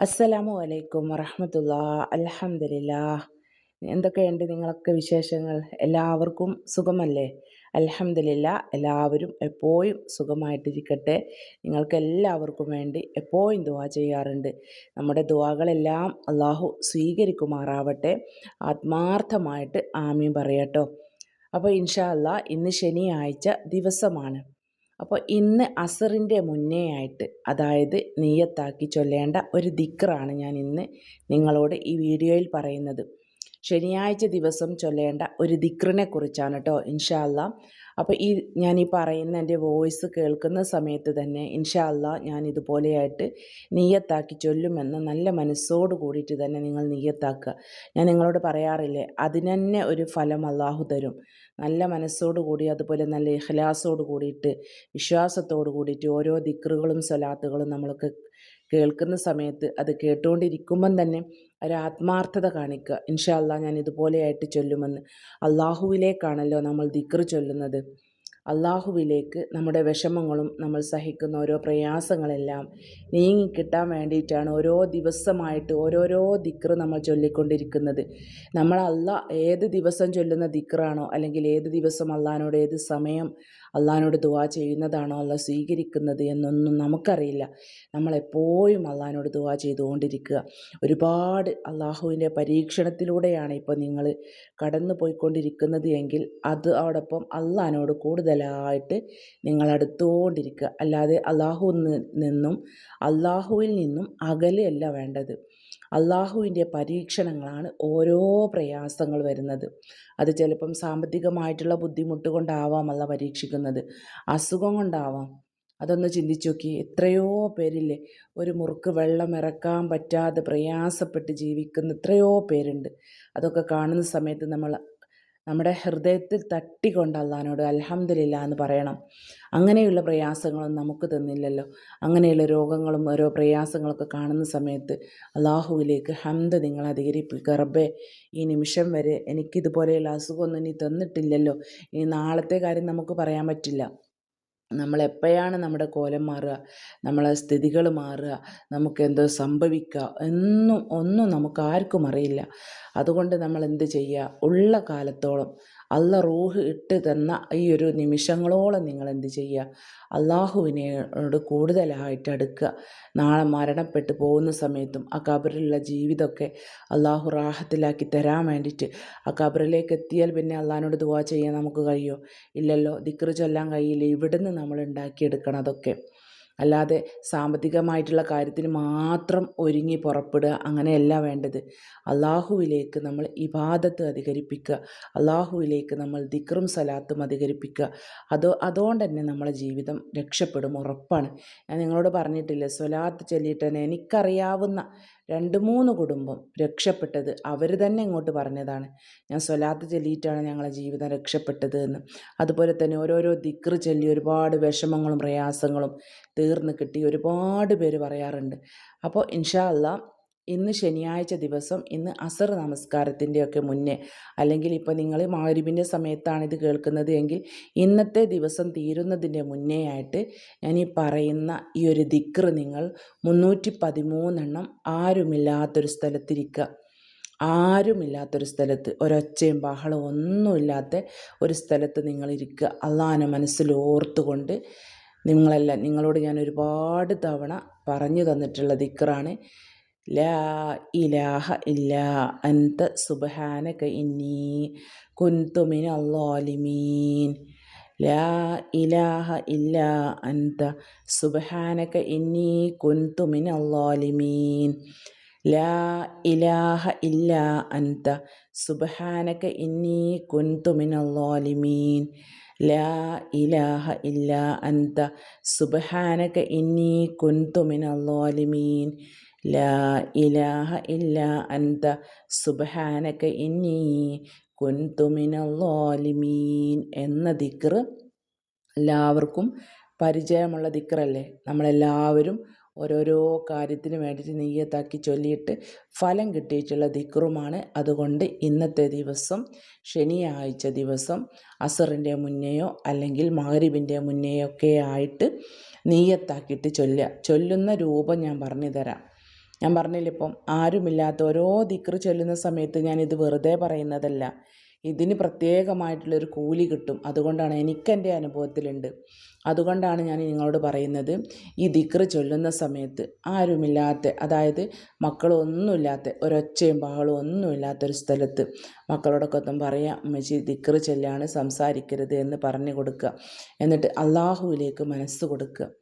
അസ്സലാമു അലൈക്കും വറഹമത്തുള്ള അൽഹംദുലില്ലാ എന്തൊക്കെയുണ്ട് നിങ്ങളൊക്കെ വിശേഷങ്ങൾ? എല്ലാവർക്കും സുഖമല്ലേ? അലഹമില്ല എല്ലാവരും എപ്പോഴും സുഖമായിട്ടിരിക്കട്ടെ. നിങ്ങൾക്ക് എല്ലാവർക്കും വേണ്ടി എപ്പോഴും ദുവാ ചെയ്യാറുണ്ട്. നമ്മുടെ ദുവാകളെല്ലാം അള്ളാഹു സ്വീകരിക്കുമാറാവട്ടെ. ആത്മാർത്ഥമായിട്ട് ആമീൻ പറയട്ടോ. അപ്പോൾ ഇൻഷാ അല്ലാ ഇന്ന് ശനിയാഴ്ച ദിവസമാണ്. അപ്പോൾ ഇന്ന് അസറിന്റെ മുന്നേ ആയിട്ട് അതായത് നീയത്താക്കി ചൊല്ലേണ്ട ഒരു ദിക്റാണ് ഞാൻ ഇന്ന് നിങ്ങളോട് ഈ വീഡിയോയിൽ പറയുന്നത്. ശനിയാഴ്ച ദിവസം ചൊല്ലേണ്ട ഒരു ദിക്റിനെ കുറിച്ചാണ് കേട്ടോ ഇൻഷാല്ല അപ്പോൾ ഈ ഞാൻ ഈ പറയുന്ന എന്റെ വോയിസ് കേൾക്കുന്ന സമയത്ത് തന്നെ ഇൻഷാല്ല ഞാൻ ഇതുപോലെയായിട്ട് നീയത്താക്കി ചൊല്ലുമെന്ന് നല്ല മനസ്സോട് കൂടിയിട്ട് തന്നെ നിങ്ങൾ നീയത്താക്കുക ഞാൻ നിങ്ങളോട് പറയാറില്ലേ അതിനന്നെ ഒരു ഫലം അള്ളാഹു തരും. നല്ല മനസ്സോടു കൂടി അതുപോലെ നല്ല ഇഹ്ലാസോട് കൂടിയിട്ട് വിശ്വാസത്തോട് കൂടിയിട്ട് ഓരോ ദിക്റുകളും സ്വലാത്തുകളും നമ്മൾക്ക് കേൾക്കുന്ന സമയത്ത് അത് കേട്ടുകൊണ്ടിരിക്കുമ്പം തന്നെ ഒരു ആത്മാർത്ഥത കാണിക്കുക. ഇൻഷാല്ല ഞാൻ ഇതുപോലെയായിട്ട് ചൊല്ലുമെന്ന്. അള്ളാഹുവിലേക്കാണല്ലോ നമ്മൾ ദിക്ർ ചൊല്ലുന്നത്. അള്ളാഹുവിലേക്ക് നമ്മുടെ വിഷമങ്ങളും നമ്മൾ സഹിക്കുന്ന ഓരോ പ്രയാസങ്ങളെല്ലാം നീങ്ങിക്കിട്ടാൻ വേണ്ടിയിട്ടാണ് ഓരോ ദിവസമായിട്ട് ഓരോരോ ദിക്ർ നമ്മൾ ചൊല്ലിക്കൊണ്ടിരിക്കുന്നത്. നമ്മൾ അല്ല ഏത് ദിവസം ചൊല്ലുന്ന ദിക്റാണോ അല്ലെങ്കിൽ ഏത് ദിവസം അള്ളഹാനോട് ഏത് സമയം അള്ളഹാനോട് ദുവാ ചെയ്യുന്നതാണോ? അല്ല സ്വീകരിക്കുന്നത് എന്നൊന്നും നമുക്കറിയില്ല. നമ്മളെപ്പോഴും അള്ളഹാനോട് ദുവാ ചെയ്തുകൊണ്ടിരിക്കുക. ഒരുപാട് അള്ളാഹുവിന്റെ പരീക്ഷണത്തിലൂടെയാണ് ഇപ്പോൾ നിങ്ങൾ കടന്നു പോയിക്കൊണ്ടിരിക്കുന്നത് എങ്കിൽ അത് അതോടൊപ്പം അള്ളഹാനോട് കൂടുതലായിട്ട് നിങ്ങൾ അടുത്തുകൊണ്ടിരിക്കുക. അല്ലാതെ അള്ളാഹു നിന്നും അള്ളാഹുവിൽ നിന്നും അകലെയല്ല വേണ്ടത്. അള്ളാഹുവിന്റെ പരീക്ഷണങ്ങളാണ് ഓരോ പ്രയാസങ്ങൾ വരുന്നത്. അത് ചിലപ്പം സാമ്പത്തികമായിട്ടുള്ള ബുദ്ധിമുട്ട് കൊണ്ടാവാം അല്ല പരീക്ഷിക്കുന്നത്. അസുഖം കൊണ്ടാവാം. അതൊന്ന് ചിന്തിച്ചു നോക്കി എത്രയോ പേരില്ലേ ഒരു മുറുക്ക് വെള്ളം ഇറക്കാൻ പറ്റാതെ പ്രയാസപ്പെട്ട് ജീവിക്കുന്ന എത്രയോ പേരുണ്ട്. അതൊക്കെ കാണുന്ന സമയത്ത് നമ്മൾ നമ്മുടെ ഹൃദയത്തിൽ തട്ടിക്കൊണ്ട് അള്ളഹാനോട് അലഹമില്ല എന്ന് പറയണം. അങ്ങനെയുള്ള പ്രയാസങ്ങളും നമുക്ക് തന്നില്ലല്ലോ. അങ്ങനെയുള്ള രോഗങ്ങളും ഓരോ പ്രയാസങ്ങളൊക്കെ കാണുന്ന സമയത്ത് അള്ളാഹുവിലേക്ക് ഹംദ് നിങ്ങൾ അധികരിപ്പിക്കുക. റബ്ബേ ഈ നിമിഷം വരെ എനിക്കിതുപോലെയുള്ള അസുഖമൊന്നും ഇനി തന്നിട്ടില്ലല്ലോ. ഇനി നാളത്തെ കാര്യം നമുക്ക് പറയാൻ പറ്റില്ല. നമ്മളെപ്പോഴാണ് നമ്മുടെ കോലം മാറുക? നമ്മളെ സ്ഥിതികൾ മാറുക? നമുക്കെന്തോ സംഭവിക്കുക? എന്നും ഒന്നും നമുക്ക് ആർക്കും അറിയില്ല. അതുകൊണ്ട് നമ്മൾ എന്ത് ചെയ്യുക? ഉള്ള കാലത്തോളം അല്ല റൂഹ് ഇട്ട് തന്ന ഈ ഒരു നിമിഷങ്ങളോളം നിങ്ങൾ എന്ത് ചെയ്യുക? അള്ളാഹുവിനോട് കൂടുതലായിട്ട് അടുക്കുക. നാളെ മരണപ്പെട്ടു പോകുന്ന സമയത്തും ആ കബറിലുള്ള ജീവിതമൊക്കെ അള്ളാഹു റാഹത്തിലാക്കി തരാൻ വേണ്ടിയിട്ട് ആ കബറിലേക്ക് എത്തിയാൽ പിന്നെ അള്ളാഹിനോട് ദുവാ ചെയ്യാൻ നമുക്ക് കഴിയുമോ ഇല്ലല്ലോ ദിക്റ് ചൊല്ലാൻ കഴിയില്ല. ഇവിടുന്ന് നമ്മൾ ഉണ്ടാക്കിയെടുക്കണം അതൊക്കെ. അല്ലാതെ സാമ്പത്തികമായിട്ടുള്ള കാര്യത്തിന് മാത്രം ഒരുങ്ങി പുറപ്പെടുക അങ്ങനെയല്ല വേണ്ടത്. അള്ളാഹുവിലേക്ക് നമ്മൾ ഇബാദത്ത് അധികരിപ്പിക്കുക. അള്ളാഹുവിലേക്ക് നമ്മൾ ദിക്റും സലാത്തും അധികരിപ്പിക്കുക. അതോ അതുകൊണ്ട് തന്നെ നമ്മളെ ജീവിതം രക്ഷപ്പെടും ഉറപ്പാണ്. ഞാൻ നിങ്ങളോട് പറഞ്ഞിട്ടില്ല സ്വലാത്ത് ചൊല്ലിയിട്ട് തന്നെ എനിക്കറിയാവുന്ന രണ്ട് മൂന്ന് കുടുംബം രക്ഷപ്പെട്ടത് അവർ തന്നെ ഇങ്ങോട്ട് പറഞ്ഞതാണ്. ഞാൻ സ്വലാത്ത് ചൊല്ലിയിട്ടാണ് ഞങ്ങളെ ജീവിതം രക്ഷപ്പെട്ടത് എന്ന്. അതുപോലെ തന്നെ ഓരോരോ ദിക്റ് ചൊല്ലി ഒരുപാട് വിഷമങ്ങളും പ്രയാസങ്ങളും തീർന്ന് കിട്ടി ഒരുപാട് പേര് പറയാറുണ്ട്. അപ്പോൾ ഇൻഷാ അല്ലാ ഇന്ന് ശനിയാഴ്ച ദിവസം ഇന്ന് അസർ നമസ്കാരത്തിന്റെയൊക്കെ മുന്നേ. അല്ലെങ്കിൽ ഇപ്പോൾ നിങ്ങൾ മാരിബിന്റെ സമയത്താണ് ഇത് കേൾക്കുന്നത് എങ്കിൽ ഇന്നത്തെ ദിവസം തീരുന്നതിന്റെ മുന്നേ ആയിട്ട് ഞാൻ ഈ പറയുന്ന ഈ ഒരു ദിക്ർ നിങ്ങൾ മുന്നൂറ്റി പതിമൂന്നെണ്ണം ആരുമില്ലാത്തൊരു സ്ഥലത്തിരിക്കുക ആരുമില്ലാത്തൊരു സ്ഥലത്ത് ഒരൊച്ചയും ബഹളവും ഒന്നുമില്ലാത്ത ഒരു സ്ഥലത്ത് നിങ്ങളിരിക്കുക അള്ളാഹാനെ മനസ്സിൽ ഓർത്തുകൊണ്ട് നിങ്ങളെല്ലാം നിങ്ങളോട് ഞാൻ ഒരുപാട് തവണ പറഞ്ഞു തന്നിട്ടുള്ള ദിക്റാണ്. ലാ ഇലാഹ ഇല്ലാ അൻത സുബ്ഹാനക ഇന്നി കുന്തുമിൻ മിനൽ ളാലിമീൻ ലാ ഇലാഹ ഇല്ലാ അൻത സുബ്ഹാനക ഇന്നി കുന്തുമിൻ മിനൽ ളാലിമീൻ ലാ ഇലാഹ ഇല്ലാ അൻത സുബ്ഹാനക ഇന്നി കുന്തുമിൻ മിനൽ ളാലിമീൻ ലാ ഇലാഹ ഇല്ലാ അൻത സുബ്ഹാനക ഇന്നി കുന്തുമിൻ മിനൽ ളാലിമീൻ ലാ ഇലാഹ ഇല്ല അന്ത സുബഹാനക ഇന്നി കുൻതുമിനല്ലോലിമീൻ എന്ന ദിക്ർ എല്ലാവർക്കും പരിചയമുള്ള ദിക്റല്ലേ? നമ്മളെല്ലാവരും ഓരോരോ കാര്യത്തിന് വേണ്ടിയിട്ട് നെയ്യത്താക്കി ചൊല്ലിയിട്ട് ഫലം കിട്ടിയിട്ടുള്ള ദിക്റുമാണ്. അതുകൊണ്ട് ഇന്നത്തെ ദിവസം ശനിയാഴ്ച ദിവസം അസറിന്റെ മുന്നെയോ അല്ലെങ്കിൽ മഹരിബിന്റെ മുന്നെയോ ഒക്കെ ആയിട്ട് നെയ്യത്താക്കിയിട്ട് ചൊല്ലുക. ചൊല്ലുന്ന രൂപം ഞാൻ പറഞ്ഞു തരാം ഞാൻ പറഞ്ഞില്ല ഇപ്പം ആരുമില്ലാത്ത ഓരോ ദിക്റ് ചൊല്ലുന്ന സമയത്ത് ഞാനിത് വെറുതെ പറയുന്നതല്ല. ഇതിന് പ്രത്യേകമായിട്ടുള്ളൊരു കൂലി കിട്ടും. അതുകൊണ്ടാണ് എനിക്കെന്റെ അനുഭവത്തിലുണ്ട്. അതുകൊണ്ടാണ് ഞാൻ നിങ്ങളോട് പറയുന്നത് ഈ ദിക്റ് ചൊല്ലുന്ന സമയത്ത് ആരുമില്ലാത്ത അതായത് മക്കളൊന്നുമില്ലാത്ത ഒരൊച്ചയും ബഹളവും ഒന്നുമില്ലാത്തൊരു സ്ഥലത്ത് മക്കളോടൊക്കെ ഒന്നും പറയാം അമ്മച്ചി ദിക്റ് ചൊല്ലാണ് സംസാരിക്കരുത് എന്ന് പറഞ്ഞു കൊടുക്കുക. എന്നിട്ട് അള്ളാഹുവിലേക്ക് മനസ്സ് കൊടുക്കുക.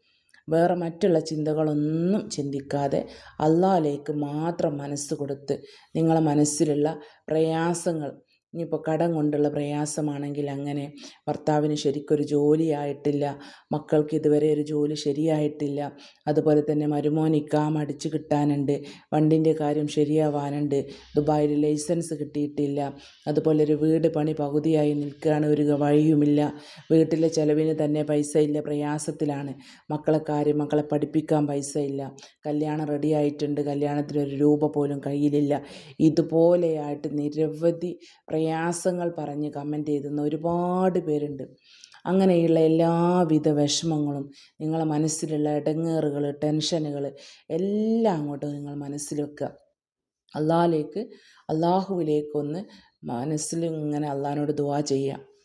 വേറെ മറ്റുള്ള ചിന്തകളൊന്നും ചിന്തിക്കാതെ അള്ളാഹിലേക്ക് മാത്രം മനസ്സ് കൊടുത്ത് നിങ്ങളെ മനസ്സിലുള്ള പ്രയാസങ്ങൾ ഇനിയിപ്പോൾ കടം കൊണ്ടുള്ള പ്രയാസമാണെങ്കിൽ അങ്ങനെ ഭർത്താവിന് ശരിക്കൊരു ജോലിയായിട്ടില്ല മക്കൾക്ക് ഇതുവരെ ഒരു ജോലി ശരിയായിട്ടില്ല അതുപോലെ തന്നെ മരുമോൻ ഇക്കാം അടിച്ചു കിട്ടാനുണ്ട് വണ്ടിന്റെ കാര്യം ശരിയാവാനുണ്ട് ദുബായിൽ ലൈസൻസ് കിട്ടിയിട്ടില്ല അതുപോലെ ഒരു വീട് പണി പകുതിയായി നിൽക്കുകയാണ് ഒരു വഴിയുമില്ല വീട്ടിലെ ചിലവിന് തന്നെ പൈസ ഇല്ല പ്രയാസത്തിലാണ് മക്കളെ കാര്യം മക്കളെ പഠിപ്പിക്കാൻ പൈസ ഇല്ല കല്യാണം റെഡി ആയിട്ടുണ്ട് കല്യാണത്തിന് ഒരു രൂപ പോലും കയ്യിലില്ല ഇതുപോലെയായിട്ട് നിരവധി പ്രയാസങ്ങൾ പറഞ്ഞ് കമന്റ് ചെയ്തുന്ന ഒരുപാട് പേരുണ്ട്. അങ്ങനെയുള്ള എല്ലാവിധ വിഷമങ്ങളും നിങ്ങളെ മനസ്സിലുള്ള ഇടങ്ങേറുകൾ ടെൻഷനുകൾ എല്ലാം അങ്ങോട്ട് നിങ്ങൾ മനസ്സിൽ വെക്കുക. അള്ളാഹിലേക്ക് അള്ളാഹുവിലേക്കൊന്ന് മനസ്സിൽ ഇങ്ങനെ അള്ളാഹിനോട് ദുവാ ചെയ്യുക.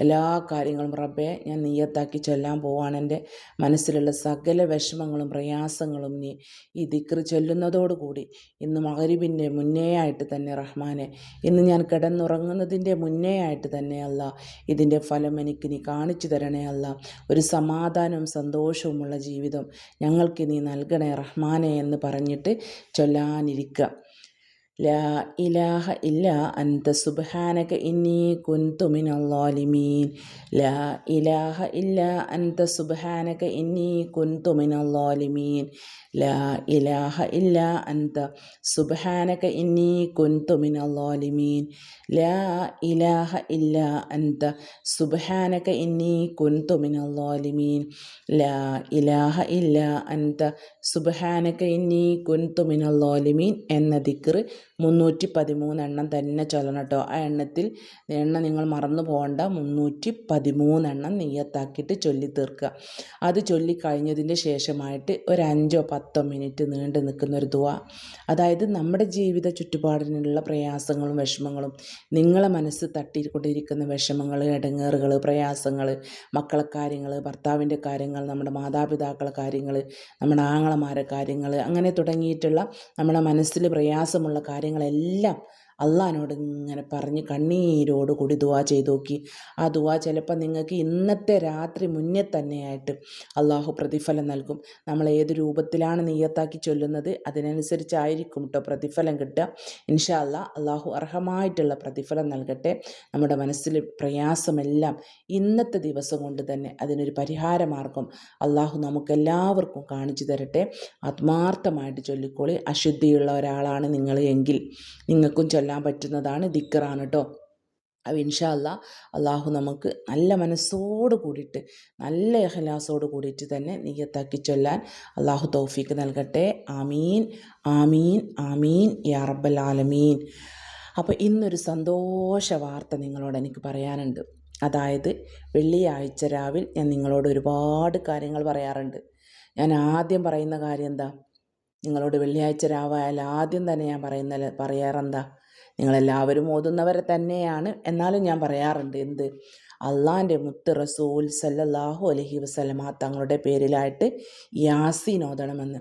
എല്ലാ കാര്യങ്ങളും റബ്ബെ ഞാൻ നീയത്താക്കി ചൊല്ലാൻ പോവാണ് എന്റെ മനസ്സിലുള്ള സകല വിഷമങ്ങളും പ്രയാസങ്ങളും നീ ഈ ദിക്റ് ചൊല്ലുന്നതോടുകൂടി. ഇന്ന് മകരിബിന്റെ മുന്നേ ആയിട്ട് തന്നെ റഹ്മാനെ ഇന്ന് ഞാൻ കിടന്നുറങ്ങുന്നതിന്റെ മുന്നേ ആയിട്ട് തന്നെ അല്ല ഇതിന്റെ ഫലം എനിക്ക് നീ കാണിച്ചു തരണേ അല്ല. ഒരു സമാധാനവും സന്തോഷവുമുള്ള ജീവിതം ഞങ്ങൾക്ക് നീ നൽകണേ റഹ്മാനെ എന്ന് പറഞ്ഞിട്ട് ചൊല്ലാനിരിക്കുക ലാ ഇലാഹ ഇല്ല അന്ത സുബാനക ഇന്നി കുന്തു മിനല്ലാലിമീൻ ലാ ഇലാഹ ഇല്ല അന്ത സുബാനക ഇന്നി കുന്തു മിനല്ലാലിമീൻ ലാ ഇലാഹ ഇല്ല അന്ത സുബാനക ഇന്നി കുന്തു മിനല്ലാലിമീൻ ലാ ഇലാഹ ഇല്ല അന്ത സുബാനക ഇന്നി കുന്തു മിനല്ലാലിമീൻ ലാ ഇലാഹ ഇല്ല അന്ത സുബാനക ഇന്നി കുന്തു മിനല്ലാലിമീൻ എന്ന ദിക്റ് മുന്നൂറ്റി പതിമൂന്നെണ്ണം തന്നെ ചൊല്ലണം കേട്ടോ. ആ എണ്ണത്തിൽ എണ്ണ നിങ്ങൾ മറന്നു പോകണ്ട. മുന്നൂറ്റി പതിമൂന്നെണ്ണം നെയ്യത്താക്കിയിട്ട് ചൊല്ലി തീർക്കുക. അത് ചൊല്ലി കഴിഞ്ഞതിന്റെ ശേഷമായിട്ട് ഒരു അഞ്ചോ പത്തോ മിനിറ്റ് നീണ്ടു നിൽക്കുന്ന ഒരു ദുവ അതായത് നമ്മുടെ ജീവിത ചുറ്റുപാടിനുള്ള പ്രയാസങ്ങളും വിഷമങ്ങളും നിങ്ങളെ മനസ്സ് തട്ടിക്കൊണ്ടിരിക്കുന്ന വിഷമങ്ങൾ ഇടങ്ങേറുകൾ പ്രയാസങ്ങൾ മക്കളെ കാര്യങ്ങൾ ഭർത്താവിന്റെ കാര്യങ്ങൾ നമ്മുടെ മാതാപിതാക്കളെ കാര്യങ്ങൾ നമ്മുടെ ആങ്ങള ആങ്ങളമാരെ കാര്യങ്ങൾ അങ്ങനെ തുടങ്ങിയിട്ടുള്ള നമ്മുടെ മനസ്സിൽ പ്രയാസമുള്ള കാര്യങ്ങളെല്ലാം അള്ളഹാനോട് ഇങ്ങനെ പറഞ്ഞ് കണ്ണീരോട് കൂടി ദുവാ ചെയ്ത് നോക്കി. ആ ദുവാ ചിലപ്പോൾ നിങ്ങൾക്ക് ഇന്നത്തെ രാത്രി മുന്നേ തന്നെയായിട്ട് അള്ളാഹു പ്രതിഫലം നൽകും. നമ്മൾ ഏത് രൂപത്തിലാണ് നെയ്യത്താക്കി ചൊല്ലുന്നത് അതിനനുസരിച്ചായിരിക്കും കേട്ടോ പ്രതിഫലം കിട്ടുക. ഇൻഷാ അല്ലാ അള്ളാഹു അർഹമായിട്ടുള്ള പ്രതിഫലം നൽകട്ടെ. നമ്മുടെ മനസ്സിൽ പ്രയാസമെല്ലാം ഇന്നത്തെ ദിവസം കൊണ്ട് തന്നെ അതിനൊരു പരിഹാരമാർഗം അള്ളാഹു നമുക്കെല്ലാവർക്കും കാണിച്ചു തരട്ടെ. ആത്മാർത്ഥമായിട്ട് ചൊല്ലിക്കോളി. അശുദ്ധിയുള്ള ഒരാളാണ് നിങ്ങൾ എങ്കിൽ നിങ്ങൾക്കും ചൊല്ല ചൊല്ലാൻ പറ്റുന്നതാണ് ദിക്കറാണ് കേട്ടോ അപ്പോൾ അള്ളാഹു നമുക്ക് നല്ല മനസ്സോട് കൂടിയിട്ട് നല്ല എഹലാസോട് കൂടിയിട്ട് തന്നെ നീയത്താക്കി ചൊല്ലാൻ അള്ളാഹു തൗഫീക്ക് നൽകട്ടെ. ആമീൻ ആമീൻ ആമീൻ യാ റബ്ബൽ ആലമീൻ. അപ്പോൾ ഇന്നൊരു സന്തോഷ വാർത്ത നിങ്ങളോട് എനിക്ക് പറയാനുണ്ട്. അതായത് വെള്ളിയാഴ്ച രാവിലെ ഞാൻ നിങ്ങളോട് ഒരുപാട് കാര്യങ്ങൾ പറയാറുണ്ട്. ഞാൻ ആദ്യം പറയുന്ന കാര്യം എന്താ? നിങ്ങളോട് വെള്ളിയാഴ്ച രാവായാൽ ആദ്യം തന്നെ ഞാൻ പറയുന്ന പറയാറെന്താ? നിങ്ങളെല്ലാവരും ഓതുന്നവരെ തന്നെയാണ്. എന്നാലും ഞാൻ പറയാറുണ്ട് എന്ത്? അള്ളാന്റെ മുത്ത് റസൂൽ സല്ലല്ലാഹു അലഹി വസ്ലമ തങ്ങളുടെ പേരിലായിട്ട് യാസീൻ ഓതണമെന്ന്.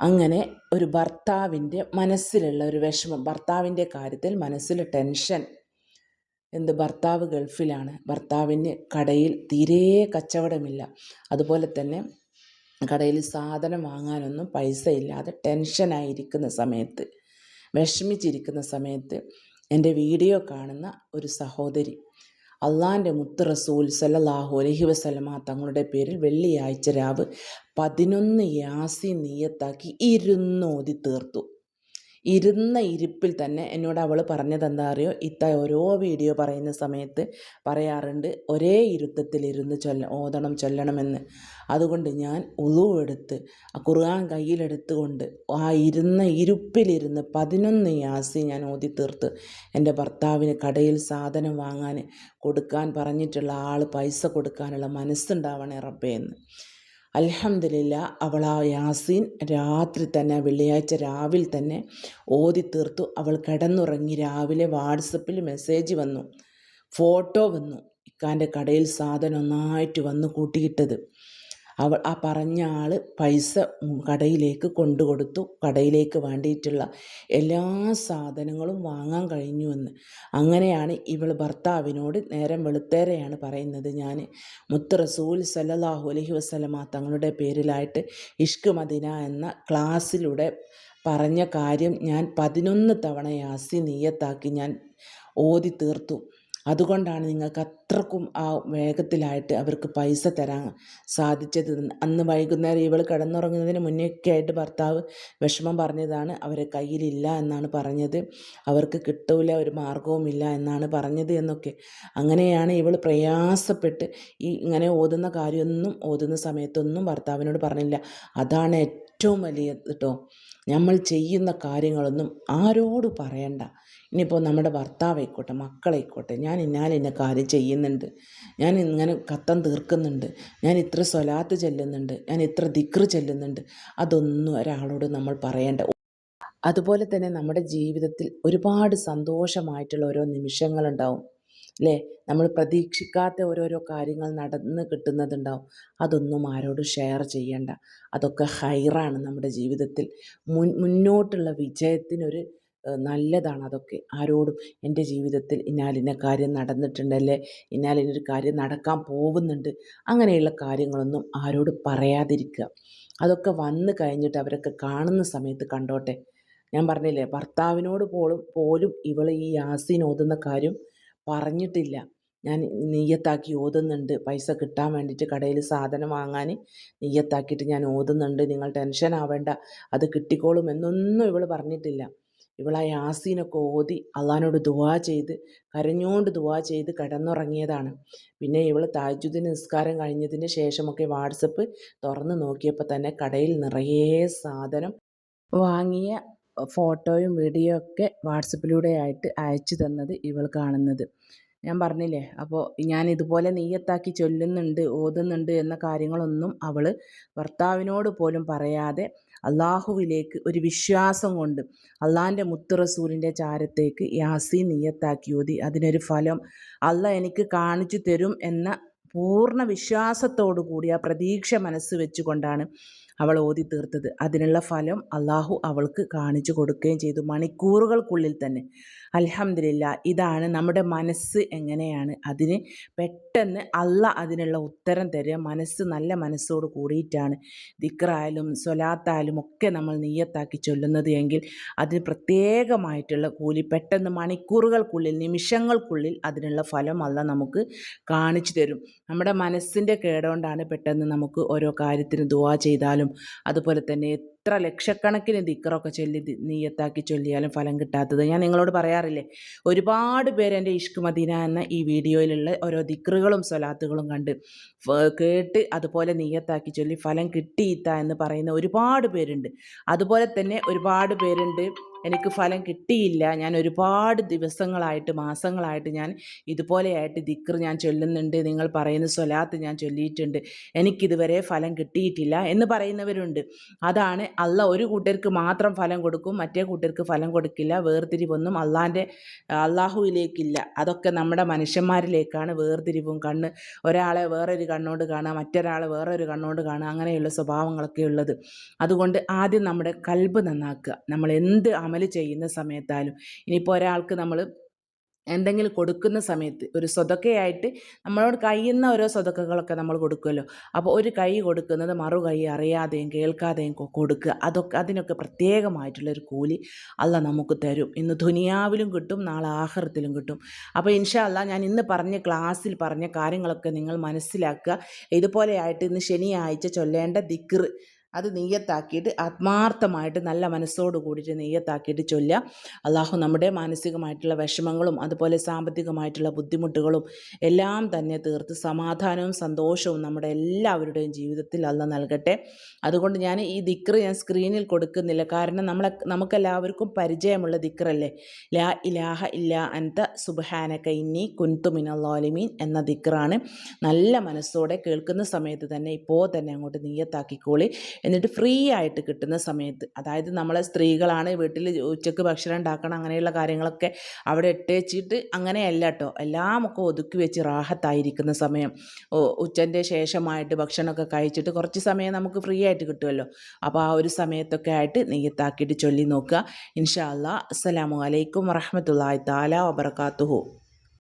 അങ്ങനെ ഒരു ഭർത്താവിന്റെ മനസ്സിലുള്ള ഒരു വിഷമം ഭർത്താവിന്റെ കാര്യത്തിൽ മനസ്സിൽ ടെൻഷൻ. എന്ത്? ഭർത്താവ് ഗൾഫിലാണ്. ഭർത്താവിന് കടയിൽ തീരെ കച്ചവടമില്ല. അതുപോലെ തന്നെ കടയിൽ സാധനം വാങ്ങാനൊന്നും പൈസ ഇല്ലാതെ ടെൻഷനായിരിക്കുന്ന സമയത്ത് വിഷമിച്ചിരിക്കുന്ന സമയത്ത് എന്റെ വീഡിയോ കാണുന്ന ഒരു സഹോദരി അള്ളാന്റെ മുത്ത് റസൂൽ സല്ലാഹു അലഹി വസ്ലമ തങ്ങളുടെ പേരിൽ വെള്ളിയാഴ്ച രാവ് പതിനൊന്ന് യാസി നീയത്താക്കി ഇരുന്നോതി തീർത്തു ഇരുന്ന ഇരിപ്പിൽ തന്നെ എന്നോട് അവൾ പറഞ്ഞത് എന്താ അറിയോ? ഇത്ത ഓരോ വീഡിയോ പറയുന്ന സമയത്ത് പറയാറുണ്ട് ഒരേ ഇരുത്തത്തിലിരുന്ന് ചൊല്ല ഓതണം ചൊല്ലണമെന്ന്. അതുകൊണ്ട് ഞാൻ ഉളുവെടുത്ത് ആ കുറുകാൻ കയ്യിലെടുത്തുകൊണ്ട് ആ ഇരുന്ന ഇരുപ്പിലിരുന്ന് പതിനൊന്ന് യാസി ഞാൻ ഓതി തീർത്ത് എന്റെ ഭർത്താവിന് കടയിൽ സാധനം വാങ്ങാൻ കൊടുക്കാൻ പറഞ്ഞിട്ടുള്ള ആൾ പൈസ കൊടുക്കാനുള്ള മനസ്സുണ്ടാവണേ റബ്ബേ എന്ന്. അൽഹംദുലില്ല അവൾ ആ യാസീൻ രാത്രി തന്നെ വെള്ളിയാഴ്ച രാവിലെ തന്നെ ഓതി തീർത്തു. അവൾ കിടന്നുറങ്ങി രാവിലെ വാട്സപ്പിൽ മെസ്സേജ് വന്നു. ഫോട്ടോ വന്നു. ഇക്കാന്റെ കടയിൽ സാധനം ഒന്നായിട്ട് വന്ന് കൂട്ടിയിട്ടത്. അവൾ ആ പറഞ്ഞ ആൾ പൈസ കടയിലേക്ക് കൊണ്ടു കൊടുത്തു കടയിലേക്ക് വേണ്ടിയിട്ടുള്ള എല്ലാ സാധനങ്ങളും വാങ്ങാൻ കഴിഞ്ഞുവെന്ന് അങ്ങനെയാണ് ഇവൾ ഭർത്താവിനോട് നേരം വെളുത്തേരെയാണ് പറയുന്നത് ഞാൻ മുത്ത് റസൂൽ സല്ലാഹു അലഹി വസ്ലമ തങ്ങളുടെ പേരിലായിട്ട് ഇഷ്ക് മദീന എന്ന ക്ലാസ്സിലൂടെ പറഞ്ഞ കാര്യം ഞാൻ പതിനൊന്ന് തവണ യാസി നീയത്താക്കി ഞാൻ ഓതി തീർത്തു അതുകൊണ്ടാണ് നിങ്ങൾക്ക് അത്രക്കും ആ വേഗത്തിലായിട്ട് അവർക്ക് പൈസ തരാൻ സാധിച്ചത്. അന്ന് വൈകുന്നേരം ഇവൾ കിടന്നുറങ്ങുന്നതിന് മുന്നേയൊക്കെ ആയിട്ട് ഭർത്താവ് വിഷമം പറഞ്ഞതാണ്. അവരെ കയ്യിലില്ല എന്നാണ് പറഞ്ഞത്. അവർക്ക് കിട്ടൂല ഒരു മാർഗവുമില്ല എന്നാണ് പറഞ്ഞത് എന്നൊക്കെ. അങ്ങനെയാണ് ഇവൾ പ്രയാസപ്പെട്ട് ഈ ഇങ്ങനെ ഓതുന്ന കാര്യമൊന്നും ഓതുന്ന സമയത്തൊന്നും ഭർത്താവിനോട് പറഞ്ഞില്ല. അതാണ് ഏറ്റവും വലിയ കേട്ടോ നമ്മൾ ചെയ്യുന്ന കാര്യങ്ങളൊന്നും ആരോട് പറയണ്ട. ഇനിയിപ്പോൾ നമ്മുടെ ഭർത്താവായിക്കോട്ടെ മക്കളായിക്കോട്ടെ ഞാൻ ഇന്ന കാര്യം ചെയ്യുന്നുണ്ട്. ഞാൻ ഇങ്ങനെ കത്തം തീർക്കുന്നുണ്ട്. ഞാൻ ഇത്ര സ്വലാത്ത് ചെല്ലുന്നുണ്ട്. ഞാൻ ഇത്ര ദിക്ർ ചെല്ലുന്നുണ്ട്. അതൊന്നും ഒരാളോട് നമ്മൾ പറയേണ്ട. അതുപോലെ തന്നെ നമ്മുടെ ജീവിതത്തിൽ ഒരുപാട് സന്തോഷമായിട്ടുള്ള ഓരോ നിമിഷങ്ങളുണ്ടാവും. അല്ലേ നമ്മൾ പ്രതീക്ഷിക്കാത്ത ഓരോരോ കാര്യങ്ങൾ നടന്ന് കിട്ടുന്നതുണ്ടാവും. അതൊന്നും ആരോടും ഷെയർ ചെയ്യണ്ട. അതൊക്കെ ഹൈറാണ് നമ്മുടെ ജീവിതത്തിൽ. മുൻ മുന്നോട്ടുള്ള വിജയത്തിനൊരു നല്ലതാണ് അതൊക്കെ. ആരോടും എന്റെ ജീവിതത്തിൽ ഇന്നാലിന്ന കാര്യം നടന്നിട്ടുണ്ടല്ലേ ഇന്നാലിനൊരു കാര്യം നടക്കാൻ പോകുന്നുണ്ട്. അങ്ങനെയുള്ള കാര്യങ്ങളൊന്നും ആരോട് പറയാതിരിക്കുക അതൊക്കെ വന്നു കഴിഞ്ഞിട്ട് അവരൊക്കെ കാണുന്ന സമയത്ത് കണ്ടോട്ടെ. ഞാൻ പറഞ്ഞില്ലേ ഭർത്താവിനോട് പോലും പോലും ഇവൾ ഈ യാസീൻ ഓതുന്ന കാര്യം പറഞ്ഞിട്ടില്ല. ഞാൻ നെയ്യത്താക്കി ഓതുന്നുണ്ട്. പൈസ കിട്ടാൻ വേണ്ടിയിട്ട് കടയിൽ സാധനം വാങ്ങാൻ നെയ്യത്താക്കിയിട്ട് ഞാൻ ഓതുന്നുണ്ട്. നിങ്ങൾ ടെൻഷൻ ആവേണ്ട. അത് കിട്ടിക്കോളും എന്നൊന്നും ഇവൾ പറഞ്ഞിട്ടില്ല. ഇവൾ ആ യാസീനൊക്കെ ഓതി അള്ളഹാനോട് ദുവാ ചെയ്ത് കരഞ്ഞുകൊണ്ട് ദുവാ ചെയ്ത് കിടന്നുറങ്ങിയതാണ്. പിന്നെ ഇവൾ താജുദ്ദീൻ നിസ്കാരം കഴിഞ്ഞതിന് ശേഷമൊക്കെ വാട്സപ്പ് തുറന്ന് നോക്കിയപ്പോൾ തന്നെ കടയിൽ നിറയെ സാധനം വാങ്ങിയ ഫോട്ടോയും വീഡിയോ ഒക്കെ വാട്സപ്പിലൂടെ ആയിട്ട് അയച്ചു തന്നത് ഇവൾ കാണുന്നത്. ഞാൻ പറഞ്ഞില്ലേ അപ്പോൾ ഞാൻ ഇതുപോലെ നെയ്യത്താക്കി ചൊല്ലുന്നുണ്ട് ഓതുന്നുണ്ട് എന്ന കാര്യങ്ങളൊന്നും അവൾ ഭർത്താവിനോട് പോലും പറയാതെ അള്ളാഹുവിലേക്ക് ഒരു വിശ്വാസം കൊണ്ട് അള്ളാഹിന്റെ മുത്തുറസൂലിന്റെ ചാരത്തേക്ക് യാസി നീയത്താക്കി ഓതി. അതിനൊരു ഫലം അള്ള എനിക്ക് കാണിച്ചു തരും എന്ന പൂർണ വിശ്വാസത്തോടു കൂടി ആ പ്രതീക്ഷ മനസ്സ് വെച്ചുകൊണ്ടാണ് അവൾ ഓതി തീർത്തത്. അതിനുള്ള ഫലം അള്ളാഹു അവൾക്ക് കാണിച്ചു കൊടുക്കുകയും ചെയ്തു. മണിക്കൂറുകൾക്കുള്ളിൽ തന്നെ. അലഹമില്ല ഇതാണ് നമ്മുടെ മനസ്സ് എങ്ങനെയാണ്? അതിന് പെട്ടെന്ന് അല്ല അതിനുള്ള ഉത്തരം തരിക. മനസ്സ് നല്ല മനസ്സോട് കൂടിയിട്ടാണ് ദിക്റായാലും സ്വലാത്തായാലും ഒക്കെ നമ്മൾ നീയത്താക്കി ചൊല്ലുന്നത് എങ്കിൽ അതിന് പ്രത്യേകമായിട്ടുള്ള കൂലി പെട്ടെന്ന് മണിക്കൂറുകൾക്കുള്ളിൽ നിമിഷങ്ങൾക്കുള്ളിൽ അതിനുള്ള ഫലം അല്ല നമുക്ക് കാണിച്ചു തരും. നമ്മുടെ മനസ്സിന്റെ കേടുകൊണ്ടാണ് പെട്ടെന്ന് നമുക്ക് ഓരോ കാര്യത്തിന് ദുവാ ചെയ്താലും അതുപോലെ തന്നെ എത്ര ലക്ഷക്കണക്കിന് ദിക്കറൊക്കെ ചൊല്ലി നീയത്താക്കി ചൊല്ലിയാലും ഫലം കിട്ടാത്തത്. ഞാൻ നിങ്ങളോട് പറയാറില്ലേ ഒരുപാട് പേര് എന്റെ ഇഷ്ക് മദീന എന്ന ഈ വീഡിയോയിലുള്ള ഓരോ ദിക്കറുകളും സ്വലാത്തുകളും കണ്ട് കേട്ട് അതുപോലെ നീയത്താക്കി ചൊല്ലി ഫലം കിട്ടിയിത്ത എന്ന് പറയുന്ന ഒരുപാട് പേരുണ്ട്. അതുപോലെ തന്നെ ഒരുപാട് പേരുണ്ട് എനിക്ക് ഫലം കിട്ടിയില്ല. ഞാൻ ഒരുപാട് ദിവസങ്ങളായിട്ട് മാസങ്ങളായിട്ട് ഞാൻ ഇതുപോലെയായിട്ട് ദിക്ർ ഞാൻ ചൊല്ലുന്നുണ്ട്. നിങ്ങൾ പറയുന്ന സ്വലാത്ത് ഞാൻ ചൊല്ലിയിട്ടുണ്ട്. എനിക്കിതുവരെ ഫലം കിട്ടിയിട്ടില്ല എന്ന് പറയുന്നവരുണ്ട്. അതാണ് അല്ല ഒരു കൂട്ടർക്ക് മാത്രം ഫലം കൊടുക്കും മറ്റേ കൂട്ടർക്ക് ഫലം കൊടുക്കില്ല വേർതിരിവൊന്നും അള്ളാന്റെ അള്ളാഹുവിലേക്കില്ല. അതൊക്കെ നമ്മുടെ മനുഷ്യന്മാരിലേക്കാണ് വേർതിരിവും കണ്ണ് ഒരാളെ വേറൊരു കണ്ണോട് കാണുക മറ്റൊരാളെ വേറൊരു കണ്ണോട് കാണുക അങ്ങനെയുള്ള സ്വഭാവങ്ങളൊക്കെ ഉള്ളത് അതുകൊണ്ട് ആദ്യം നമ്മുടെ കൽബ് നന്നാക്കുക. നമ്മൾ എന്ത് അമൽ ചെയ്യുന്ന സമയത്തായാലും ഇനിയിപ്പോൾ ഒരാൾക്ക് നമ്മൾ എന്തെങ്കിലും കൊടുക്കുന്ന സമയത്ത് ഒരു സ്വതക്കയായിട്ട് നമ്മളോട് കഴിയുന്ന ഓരോ സ്വതക്കകളൊക്കെ നമ്മൾ കൊടുക്കുമല്ലോ. അപ്പോൾ ഒരു കൈ കൊടുക്കുന്നത് മറു കൈ അറിയാതെയും കേൾക്കാതെയും കൊടുക്കുക. അതൊക്കെ അതിനൊക്കെ പ്രത്യേകമായിട്ടുള്ളൊരു കൂലി അല്ല നമുക്ക് തരും. ഇന്ന് ദുനിയാവിലും കിട്ടും നാളെ ആഹാരത്തിലും കിട്ടും. അപ്പോൾ ഇൻഷാല്ല ഞാൻ ഇന്ന് പറഞ്ഞ ക്ലാസ്സിൽ പറഞ്ഞ കാര്യങ്ങളൊക്കെ നിങ്ങൾ മനസ്സിലാക്കുക. ഇതുപോലെയായിട്ട് ഇന്ന് ശനിയാഴ്ച ചൊല്ലേണ്ട ദിക്ർ അത് നെയ്യത്താക്കിയിട്ട് ആത്മാർത്ഥമായിട്ട് നല്ല മനസ്സോട് കൂടിയിട്ട് നെയ്യത്താക്കിയിട്ട് ചൊല്ലുക. അള്ളാഹു നമ്മുടെ മാനസികമായിട്ടുള്ള വിഷമങ്ങളും അതുപോലെ സാമ്പത്തികമായിട്ടുള്ള ബുദ്ധിമുട്ടുകളും എല്ലാം തന്നെ തീർത്ത് സമാധാനവും സന്തോഷവും നമ്മുടെ എല്ലാവരുടെയും ജീവിതത്തിൽ അല്ല നൽകട്ടെ. അതുകൊണ്ട് ഞാൻ ഈ ദിക്ർ ഞാൻ സ്ക്രീനിൽ കൊടുക്കുന്നില്ല. കാരണം നമ്മളെ നമുക്കെല്ലാവർക്കും പരിചയമുള്ള ദിക്റല്ലേ? ലാ ഇലാഹ ഇല്ല അൻത സുബാനക്ക ഇന്നി കുൻതു മിനല്ലാലിമീൻ എന്ന ദിക്റാണ്. നല്ല മനസ്സോടെ കേൾക്കുന്ന സമയത്ത് തന്നെ ഇപ്പോൾ തന്നെ അങ്ങോട്ട് നീയത്താക്കിക്കോളി എന്നിട്ട് ഫ്രീ ആയിട്ട് കിട്ടുന്ന സമയത്ത് അതായത് നമ്മളെ സ്ത്രീകളാണ് വീട്ടിൽ ഉച്ചയ്ക്ക് ഭക്ഷണം ഉണ്ടാക്കണം അങ്ങനെയുള്ള കാര്യങ്ങളൊക്കെ അവിടെ ഇട്ടേച്ചിട്ട് അങ്ങനെയല്ല കേട്ടോ എല്ലാം ഒക്കെ ഒതുക്കി വെച്ച് റാഹത്തായിരിക്കുന്ന സമയം. ഉച്ചന്റെ ശേഷമായിട്ട് ഭക്ഷണമൊക്കെ കഴിച്ചിട്ട് കുറച്ച് സമയം നമുക്ക് ഫ്രീ ആയിട്ട് കിട്ടുമല്ലോ അപ്പോൾ ആ ഒരു സമയത്തൊക്കെ ആയിട്ട് നെയ്യത്താക്കിയിട്ട് ചൊല്ലി നോക്കുക. ഇൻഷാ അല്ലാ അസ്സലാമു അലൈക്കും വറഹമത്തല്ലാ താല വബർക്കാത്തുഹു